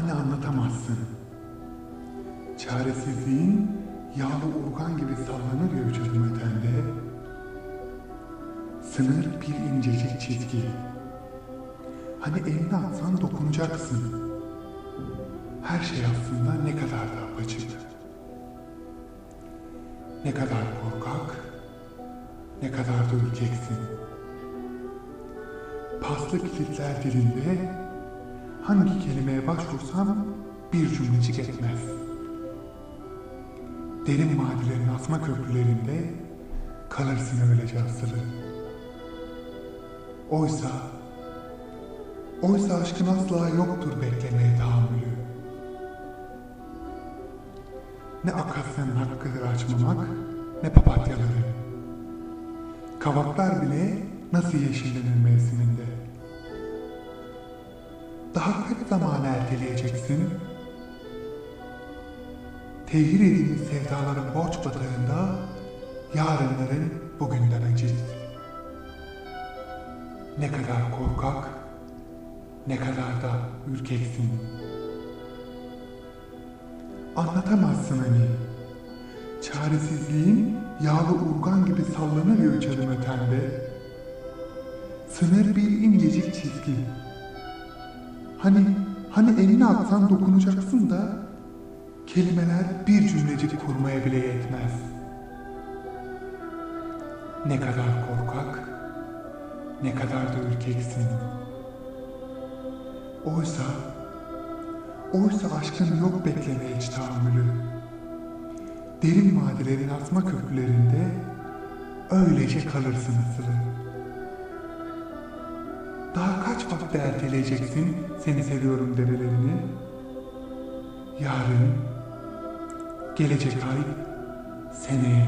Hani anlatamazsın. Çaresizliğin yağlı urgan gibi sallanır ya adım ötende. Sınır bir incecik çizgi. Hani elini atsan dokunacaksın. Her şey aslında ne kadar da apaçık. Ne kadar korkak, ne kadar da ürkeksin. Paslı kilitler dilinde hangi kelimeye başvursam bir cümlecik etmez. Derin vadilerin asma köprülerinde kalırsın öylece asılı. Oysa, oysa aşkın asla yoktur beklemeye tahammülü. Ne akasyanın hakkıdır açmamak, ne papatyaları. Kavaklar bile nasıl yeşillenir mevsiminde. Daha kaç zaman erteleyeceksin? Tehir edilmiş sevdaların borç batağında yarınların bugünden aciz. Ne kadar korkak, ne kadar da ürkeksin. Anlatamazsın hani. Çaresizliğin yağlı urgan gibi üç adım ötende. Sınır bir incecik çizgi. Hani, hani elini atsan dokunacaksın da kelimeler bir cümlecik kurmaya bile yetmez. Ne kadar korkak, ne kadar da ürkeksin. Oysa, oysa aşkın yok beklemeye hiç tahammülü. Derin vadilerin asma köprülerinde öylece kalırsın asılı. Daha kaç vakti erteleyeceksin seni seviyorum demelerini? Yarın, gelecek ay, seneye.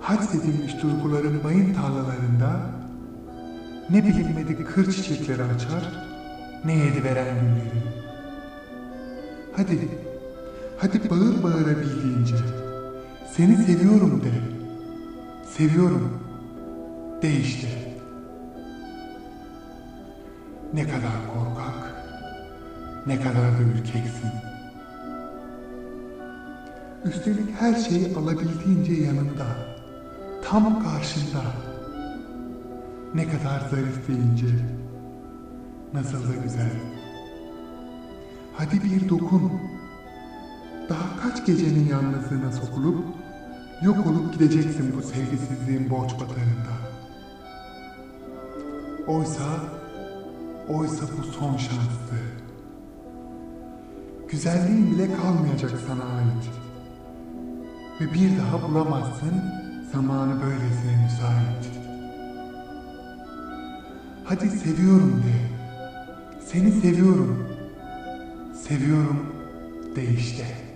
Hadsedilmiş duyguların bayın tarlalarında ne bilinmedik kır çiçekleri açar, ne yedi veren gülleri. Hadi, hadi bağır bağırabildiğince, seni seviyorum de, seviyorum de işte. Ne kadar korkak, ne kadar da ürkeksin. Üstelik her şeyi alabildiğince yanında, tam karşında. Ne kadar zarif ve ince, nasıl da güzel. Hadi bir dokun. Daha kaç gecenin yalnızlığına sokulup, yok olup gideceksin bu sevgisizliğin borç batağında. Oysa, oysa bu son şanstı. Güzelliğin bile kalmayacak sana ait. Ve bir daha bulamazsın zamanı böylesine müsait. Hadi seviyorum de. Seni seviyorum. Seviyorum de işte.